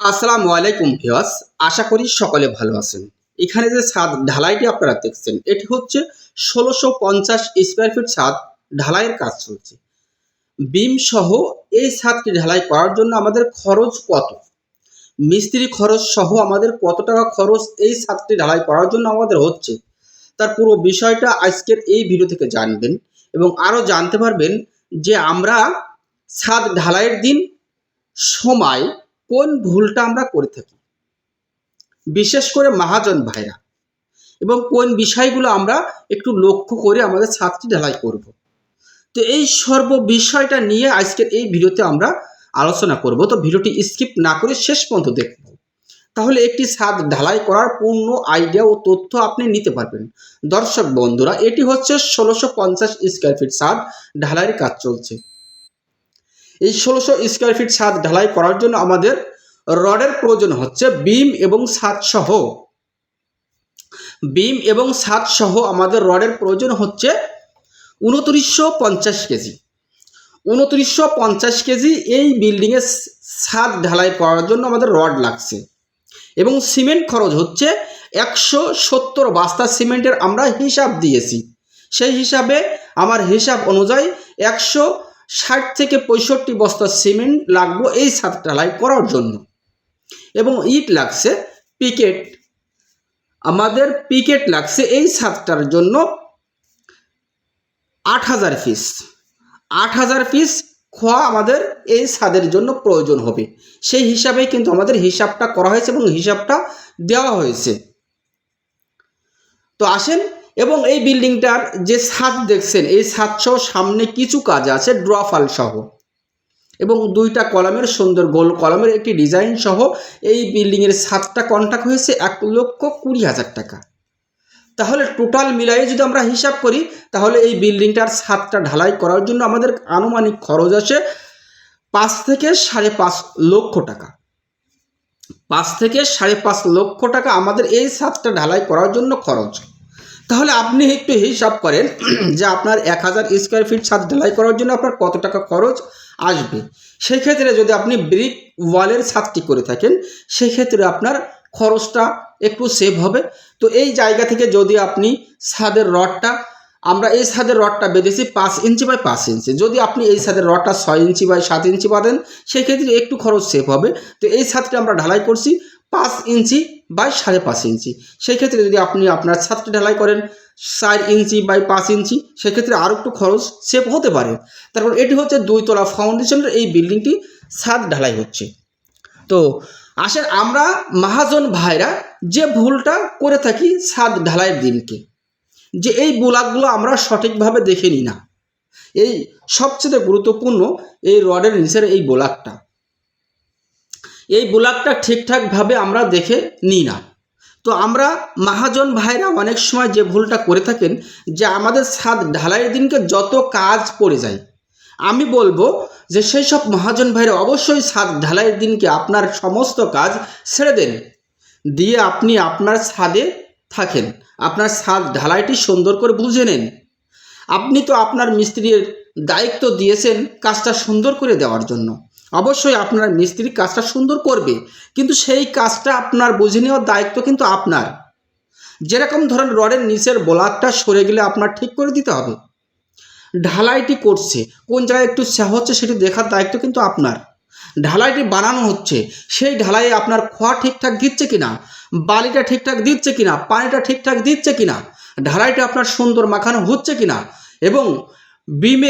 আসসালামু আলাইকুম ভিওয়াস আশা করি সকলে ভালো আছেন। এখানে যে ছাদ ঢালাইটি আপনারা দেখছেন, এটি হচ্ছে ষোলোশো পঞ্চাশ স্কোয়ার ফিট ছাদ ঢালাইয়ের কাজ চলছে। বিম সহ এই ছাদটি ঢালাই করার জন্য আমাদের খরচ কত? মিস্ত্রি খরচ সহ আমাদের কত টাকা খরচ এই ছাদটি ঢালাই করার জন্য আমাদের হচ্ছে? তার পুরো বিষয়টা আজকের এই ভিডিও থেকে জানবেন এবং আরও জানতে পারবেন যে আমরা ছাদ ঢালাইয়ের দিন সময় কোন ভুলটা আমরা করে থাকি? বিশেষ করে মহাজন ভাইরা। এবং কোন বিষয়গুলো আমরা একটু লক্ষ্য করে আমাদের ছাদটি ঢালাই করব। তো এই সর্ব বিষয়টা নিয়ে আজকের এই ভিডিওতে আমরা আলোচনা করব। তো ভিডিওটি স্কিপ না করে শেষ পর্যন্ত দেখব তাহলে একটি ছাদ ঢালাই করার পূর্ণ আইডিয়া ও তথ্য আপনি নিতে পারবেন। দর্শক বন্ধুরা, এটি হচ্ছে ষোলোশো পঞ্চাশ স্কোয়ার ফিট ছাদ ঢালাইয়ের কাজ চলছে। এই ষোলোশো স্কোয়ার ফিট ছাদ ঢালাই করার জন্য আমাদের রডের প্রয়োজন হচ্ছে বিম এবং ছাদ সহ। বিম এবং ছাদ সহ আমাদের রডের প্রয়োজন হচ্ছে উনত্রিশশো পঞ্চাশ কেজি। উনত্রিশশো পঞ্চাশ কেজি এই বিল্ডিংয়ের ছাদ ঢালাই করার জন্য আমাদের রড লাগছে এবং সিমেন্ট খরচ হচ্ছে একশো সত্তর বাস্তা সিমেন্টের আমরা হিসাব দিয়েছি। সেই হিসাবে আমার হিসাব অনুযায়ী একশো ষাট থেকে পঁয়ষট্টি বস্তা সিমেন্ট লাগবো এই ছাদ ঢালাই করার জন্য। এবং ইট লাগছে পিকেট। আমাদের পিকেট লাগছে এই ছাদটার জন্য আট হাজার পিস। আট হাজার পিস খোয়া আমাদের এই ছাদের জন্য প্রয়োজন হবে। সেই হিসাবেই কিন্তু আমাদের হিসাবটা করা হয়েছে এবং হিসাবটা দেওয়া হয়েছে। তো আসেন এবং এই বিল্ডিংটার যে ছাদ দেখছেন, এই ছাদ সহ সামনে কিছু কাজ আছে ড্রফাল সহ। এবং দুইটা কলামের সুন্দর গোল কলামের একটি ডিজাইন সহ এই বিল্ডিংয়ের ছাদটা কন্ট্যাক্ট হয়েছে এক লক্ষ কুড়ি হাজার টাকা। তাহলে টোটাল মিলাই যদি আমরা হিসাব করি, তাহলে এই বিল্ডিংটার ছাদটা ঢালাই করার জন্য আমাদের আনুমানিক খরচ আসে পাঁচ থেকে সাড়ে পাঁচ লক্ষ টাকা। পাঁচ থেকে সাড়ে পাঁচ লক্ষ টাকা আমাদের এই ছাদটা ঢালাই করার জন্য খরচ। তাহলে আপনি একটু হিসাব করেন যে আপনার এক হাজার স্কোয়ার ফিট ছাদ ঢালাই করার জন্য আপনার কত টাকা খরচ আসবে। সেক্ষেত্রে যদি আপনি ব্রিক ওয়ালের ছাদটি করে থাকেন, সেক্ষেত্রে আপনার খরচটা একটু সেভ হবে। তো এই জায়গা থেকে যদি আপনি ছাদের রডটা, আমরা এই ছাদের রডটা বেঁধেছি পাঁচ ইঞ্চি বাই পাঁচ ইঞ্চি। যদি আপনি এই ছাদের রডটা ছয় ইঞ্চি বাই সাত ইঞ্চি বাঁধেন সেই ক্ষেত্রে একটু খরচ সেভ হবে। তো এই ছাদটি আমরা ঢালাই করছি। পাঁচ ইঞ্চি বাই সাড়ে পাঁচ ইঞ্চি। সেই ক্ষেত্রে যদি আপনি আপনার ছাদটি ঢালাই করেন চার ইঞ্চি বাই পাঁচ ইঞ্চি, সেক্ষেত্রে আরও একটু খরচ সেভ হতে পারে। তারপর এটি হচ্ছে দুইতলা ফাউন্ডেশনের এই বিল্ডিংটি ছাদ ঢালাই হচ্ছে। তো আসেন আমরা মহাজন ভাইরা যে ভুলটা করে থাকি ছাদ ঢালাইয়ের দিনকে, যে এই বোলাকগুলো আমরা সঠিকভাবে দেখে নিই না। এই সবচেয়ে গুরুত্বপূর্ণ এই রডের নিচের এই বোলাকটা এই বোলাকটা ঠিকঠাকভাবে আমরা দেখে নিই না। তো আমরা মহাজন ভাইরা অনেক সময় যে ভুলটা করে থাকেন, যে আমাদের ছাদ ঢালাইয়ের দিনকে যত কাজ পড়ে যায়, আমি বলব যে সেই সব মহাজন ভাইরা অবশ্যই ছাদ ঢালাইয়ের দিনকে আপনার সমস্ত কাজ ছেড়ে দেন, দিয়ে আপনি আপনার ছাদে থাকেন, আপনার ছাদ ঢালাইটি সুন্দর করে বুঝে নেন। আপনি তো আপনার মিস্ত্রির দায়িত্ব দিয়েছেন কাজটা সুন্দর করে দেওয়ার জন্য। অবশ্যই আপনার মিস্ত্রি কাজটা সুন্দর করবে, কিন্তু সেই কাজটা আপনার বুঝে নেওয়ার দায়িত্ব কিন্তু আপনার। যেরকম ধরেন রডের নিচের বোলাকটা সরে গেলে আপনার ঠিক করে দিতে হবে। ঢালাইটি করছে, কোন জায়গায় একটু হচ্ছে সেটি দেখার দায়িত্ব কিন্তু আপনার। ঢালাইটি বানানো হচ্ছে, সেই ঢালাইয়ে আপনার খোয়া ঠিকঠাক দিচ্ছে কিনা, বালিটা ঠিকঠাক দিচ্ছে কিনা, পানিটা ঠিকঠাক দিচ্ছে কিনা, ঢালাইটা আপনার সুন্দর মাখানো হচ্ছে কিনা, এবং বিমে